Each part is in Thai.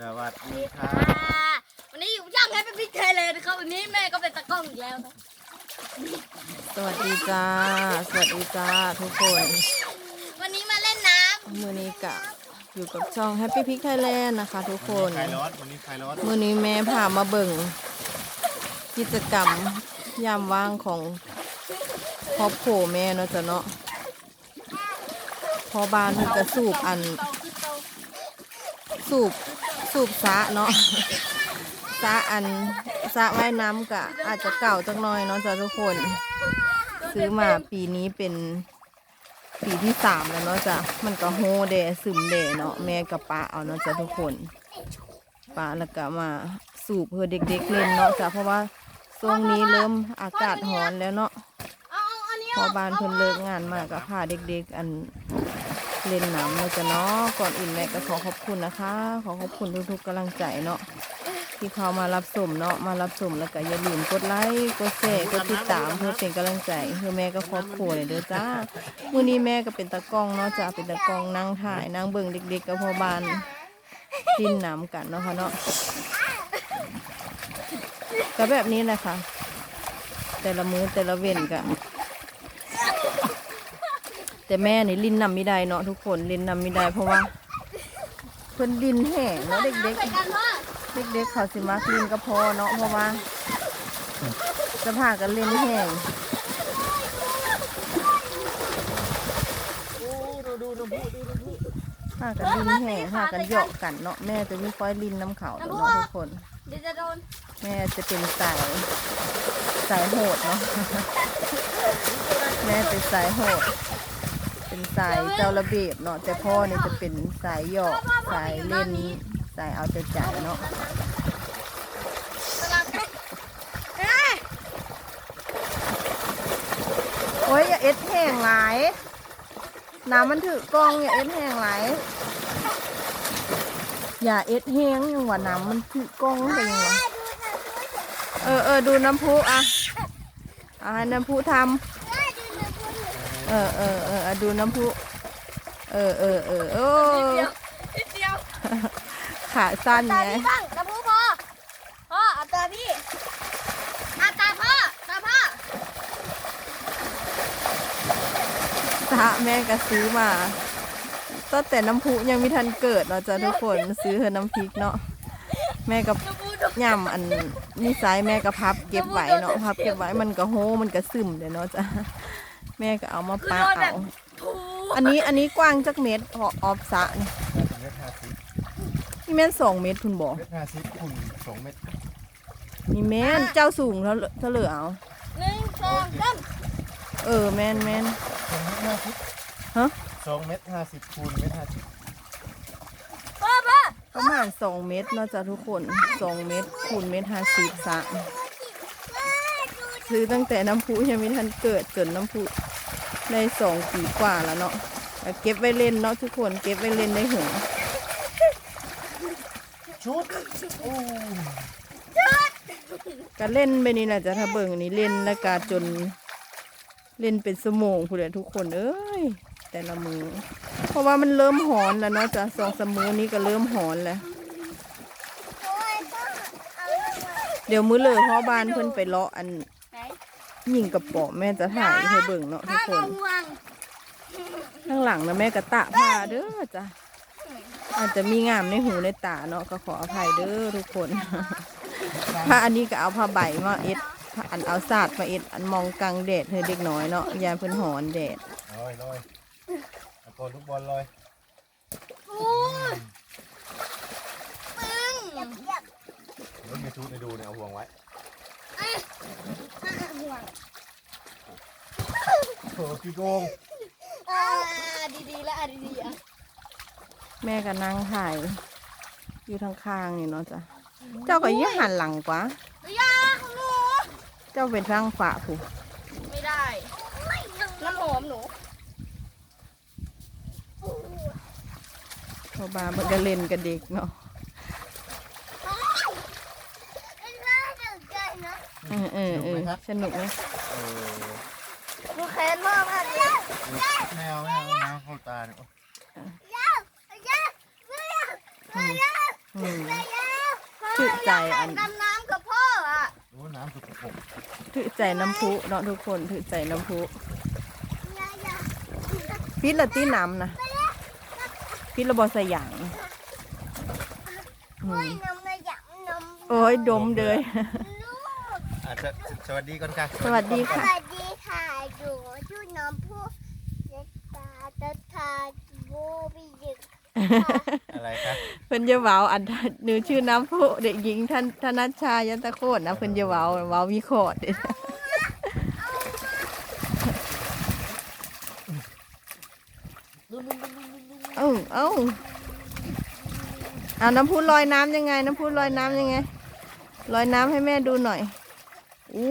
สวัสดีครัค่ะบวันนี้อยู่ย่างให้เป็นพี่เทเลยนะครับวันนี้แม่ก็เป็นตะกล้องอีกแล้วนะสวัสดีจ้า สวัสดีจ้าทุกคน วันนี้มาเล่นน้มือนี้กะอยู่กับช่อง Happy Pick Thailand นะคะ ทุกคน คลายร้อนวันนี้คลายร้อนมือนี้แม่พามาเบิ่ง กิจกรรมยามว่างของครอบครัวแม่เนาะจ้ะเนาะพอบ้านเพิ่นก็สูบอันำเตาคือเตาสูบ สูบสะเนาะสะอันสะว่ายน้ำกะอาจจะเก่าจักหน่อยเนาะจ้ะทุกคน ซื้อมาปีนี้เป็นปีที่สามแล้วเนาะจ้ะมันก็โฮเดซึมเดเนาะแม่กับป้าเอาเนาะจ้ะทุกคนป้าแล้วก็มาสูบเพื่อเด็ก ๆ เล่นเนาะจ้ะเพราะว่าช่วงนี้เริ่มอากาศร้อนแล้วเนาะพอบานเพิ่นเลิกงานมาก็พาเด็ก ๆ อัน เล่นน้ำเนาะจ้ะเนาะก่อนอื่นแม่ก็ขอขอบคุณนะคะ ขอขอบคุณทุกๆกำลังใจเนาะที่เขามารับชมเนาะมารับชมแล้วก็อย่าลืมกดไลค์กดแชร์กดติดตามเพื่อเป็นกำลังใจเพื่อแม่ก็ครอบครัวเลยเด้อจ้ามื้อนี้แม่ก็เป็นตากล้องเนาะจ้ะเป็นตากล้องนั่งถ่ายนั่งเบิ่งเด็กๆกับพ่อบ้านดินน้ำกันเนาะค่ะเนาะก็แบบนี้แหละค่ะแต่ละมื้อแต่ละเว้นก็ แต่แม่นี่ลิ้นนำไม่ได้เนาะทุกคนลิ้นนำไม่ได้เพราะว่าเพิ่นลิ้นแห้งเนาะเด็กใส่กันว่าๆเด็กๆเขาสิมักลิ้นก็พอเนาะเพราะว่าจะพากันลินแห้งดูดูดูดูดูดูพากันลินแห้งพากันเหยาะกันเนาะแม่จะมีค่อยลิ้นน้ำเขาเนาะทุกคน เดี๋ยวจะโดนแม่จะเป็นสายสายโหดเนาะ แม่เป็นสายโหด เป็นสายเจ้าระเบียบเนาะแต่พ่อเนี่ยจะเป็นสายเหยาะสายเล่นสายเอาใจใจเนาะกำลังเอ้ยโอ้ยอย่าเอ็ดแห้งหลายน้ำมันถือกล้องอย่าเอ็ดแห้งหลายอย่าเอ็ดแห้งยังว่าน้ำมันถือกล้องไปยังวะเออเออดูน้ำพุอะเอาให้น้ำพุทำ เออเออเออเอาดูน้ำพุเออเออเออโอ้เดียวนิดเดียวขาสั้นตาไงพี่บ้างตาผู้พอพ่อเอาตาพี่เอาตาพ่อตาพ่อสระแม่ก็ซื้อมาตั้งแต่น้ำพุยังไม่ทันเกิดเนาะจ้ะทุกคนซื้อเธอน้ำพริกเนาะแม่กับตาผู้ดูย่ำอันนิสัยแม่ก็พับเก็บไว้เนาะพับเก็บไว้มันก็โฮมันก็ซึมเดี๋ยวเนาะจ้ะ แม่ก็เอามาปะเอาผู้อันนี้อันนี้กว้างจักเม็ดอออฟสระนี่เมตรห้าสิบนี่แม่นสองเม็ดคุณบอกเมตรห้าสิบคุณสองเมตรนี่แม่นเจ้าสูงเท่าเท่าเหลือเอาหนึ่งสองสามเออแม่นแม่นสองเมตรห้าสิบฮะสองเมตรห้าสิบคูณเมตรห้าสิบพ่อพ่อประมาณสองเม็ดเนาะจ้ะทุกคนสองเม็ดคูณเม็ดห้าสิบสระ ซื้อตั้งแต่น้ำพุยังไม่ทันเกิดจนน้ำพุได้สองปีกว่าแล้วเนาะแต่เก็บไว้เล่นเนาะทุกคนเก็บไว้เล่นได้หัวชุดโอ้ก็เล่นไปนี่แหละจ้ะถ้าเบิ่งนี่เล่นแล้วก็จน เล่นเป็นสมองผู้ใดทุกคนเอ้ยแต่ละมือ เพราะว่ามันเริ่มหอนแล้วเนาะจ้ะสองสามมือนี้ก็เริ่มหอนแล้วเดี๋ยวมื้อเลยพ่อบ้านเพิ่นไปเลาะอันไหน ยิงกระป๋อมแม่จะถ่ายให้เบิ่งเนาะทุถ้ากคมนห่วงข้างหลังนะแม่กระตะผ้าเด้อจ้ะอาจจะมีงามในหูในตาเนาะก็ขออภัยเด้อทุกคนผ้าอันนี้ก็เอาผ้าใบมาเอ็ดผ้าอันเอาสาดมาเอ็ดอันมองกลางแดดให้เด็กน้อยเนาะยายเพิ่นหอนแดดลอยลอยเอาตัวลูกบอลลอยอู้ปึ้งเดี๋ยวมีชุดให้ดูเนี่ยเอาห่วงไว้ ห่วงโอ้พี่โกงอ่าดีๆแล้วอะดีๆอะแม่ก็นั่งถ่ายอยู่ทางข้างนี่เนาะจ้ะเจ้าก็ยิ่งหันหลังกว่ายาของหนูเจ้าเป็นทางฝาผู้ไม่ได้ น้ำหอมหนูเพราะบ้านมันก็เล่นกับเด็กเนาะ เออเออเออสนุกไหมเออหนูแค้นมากมากเลยแมวแมวน้ำเข้าตาเนี่ยโอ้อืมอืมชื่นใจอันดำน้ำกับพ่ออะโอ้น้ำสุกปรกถือใจน้ำพุเนาะทุกคนถือใจน้ำพุพิษละตีน้ำนะพิษละบอสยางอืมนมในหยังนมโอ้ยดมเลย ลูกอะสสวัสดีก่อนค่ะสวัสดีสค่ะ วัสดีค่ะอยู่ชื่อน้องผู้เล็กตาตาทาโบบิยึกอะไรคะเพิ่นจะเว้าอันหนูชื่อน้ำพุเด็กหญิงท่านธนัชชายันตะโคตรนะเพิ่นจะเว้าเว้ามีขอดเด้เอ้าเอ้าเอาน้ำพุลอยน้ำยังไง น้ำพุลอยน้ำยังไงลอยน้ำให้แม่ดูหน่อย อู้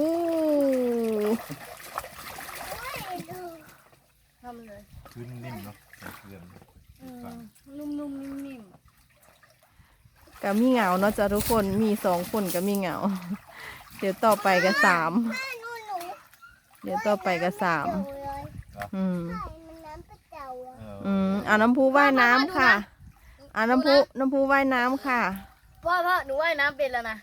ทำเลยพื้นนิ่มเนาะเกลือฟังนุ่มๆนิ่มก็มีเหงาเนาะจ้ะทุกคนมีสองคนก็มีเหงา เดี๋ยวต่อไปก็สามเดี๋ยวต่อไปก็สามอืมใช่มันน้ำกระเจ้าอ่าน้ำพุว่ายน้ำค่ะเอาน้ำพุน้ำพุว่ายน้ำค่ะพ่อพ่อหนูว่ายน้ำเป็นแล้วนะ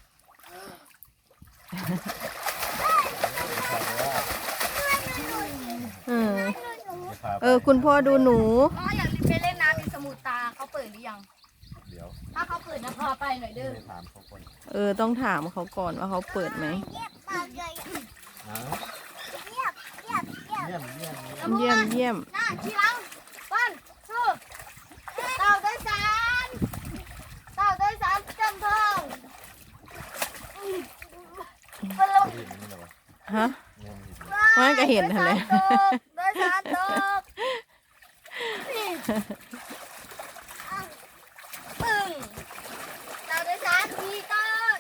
อืม เดี๋ยวพาไปเออ คุณพ่อดูหนู พ่ออยากไปเล่นน้ำในสมุทรตาเขาเปิดหรือยัง เดี๋ยวถ้าเขาเปิดนะพาไปหน่อยเด้อไปถามเขาคนเออ ต้องถามเขาก่อนว่าเขาเปิดไหม นะเงียบเงียบเงียบเยี่ยมเยี่ยมเยี่ยมเยี่ยมเยี่ยม หน้าทีหลังปั้นสู้เต่าโดยสารเต่าโดยสารจำทองไปลงเห็นนี่เหรอวะฮะงงหินไม่ก็เห็นหั่นแหละโดยสารตกนี่ ปึ้งเต่าโดยสารมีต้น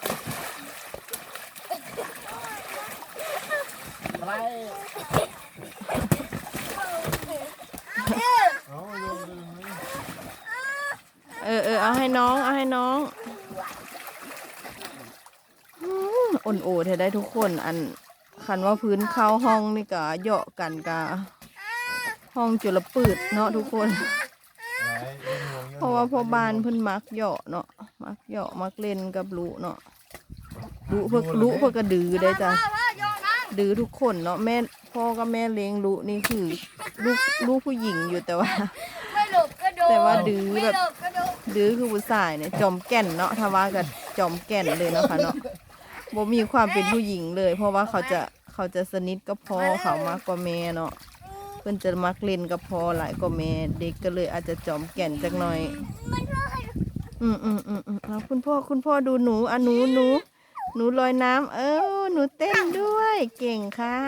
อะไรเอ้ยเอาโยนไปเลย เออเออเอาให้น้อง เอาให้น้องอืมอ่อนโอเธอได้ทุกคน อันคันว่าพื้นเข้าห้องนี่ก็เหยาะกันกะ ห้องจุลปืดเนาะทุกคนอะไรเล่นงวงเพราะว่าพ่อบ้านเพิ่นมักเหยาะเนาะมักเหยาะมักเล่นกับลุเนาะลุเพิ่นลุเพิ่นก็ดื้อได้จ้ะพ่อพ่อโยนนั่งดื้อทุกคนเนาะแม่พ่อกับแม่เลี้ยงลุนี่คือลูกลูกผู้หญิงอยู่แต่ว่าไม่หลบก็โดนแต่ว่าดื้อไม่แบบหลบก็โดนดื้อคือผู้ชายเนี่ยจอมแก่นเนาะถ้าว่ากับจอมแก่นเลยเนาะค่ะเนาะบ่มีความเป็นผู้หญิงเลย เพราะว่าเขาจะเขาจะสนิทกับพ่อเขามากกว่าแม่เนาะเพิ่นจะมักเล่นกับพ่อหลายกว่าแม่เด็กก็เลยอาจจะจอมแก่นจักหน่อย อืมอืมอืมอืมเอาคุณพ่อคุณพ่อดูหนูอะหนูหนูหนูลอยน้ำเออหนูเต้นด้วย เก่งค่ะ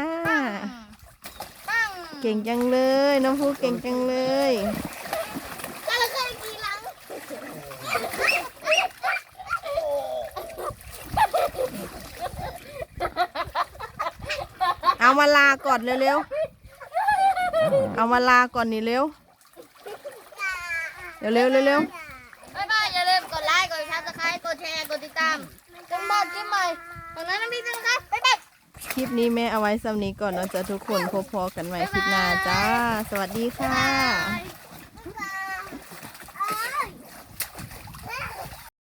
ปังเก่งจังเลย น้องพูเก่งจังเลยก็เลยเคยกี่หลังเอามาลาก่อนเร็วๆ เอามาลาก่อนนี่เร็วเร็วเร็วเร็วบ๊ายบายอย่าลืมกดไลค์กดซับสไครต์กดแชร์กดติดตามกันบอกกินใหม่ตรงนั้นนะพี่จังครับบ๊ายบายคลิปนี้แม่เอาไว้สำนี้ก่อนเนาะจ้ะทุกคนพบพอกันใหม่คลิปหน้าจ้า สวัสดีค่ะ Bye.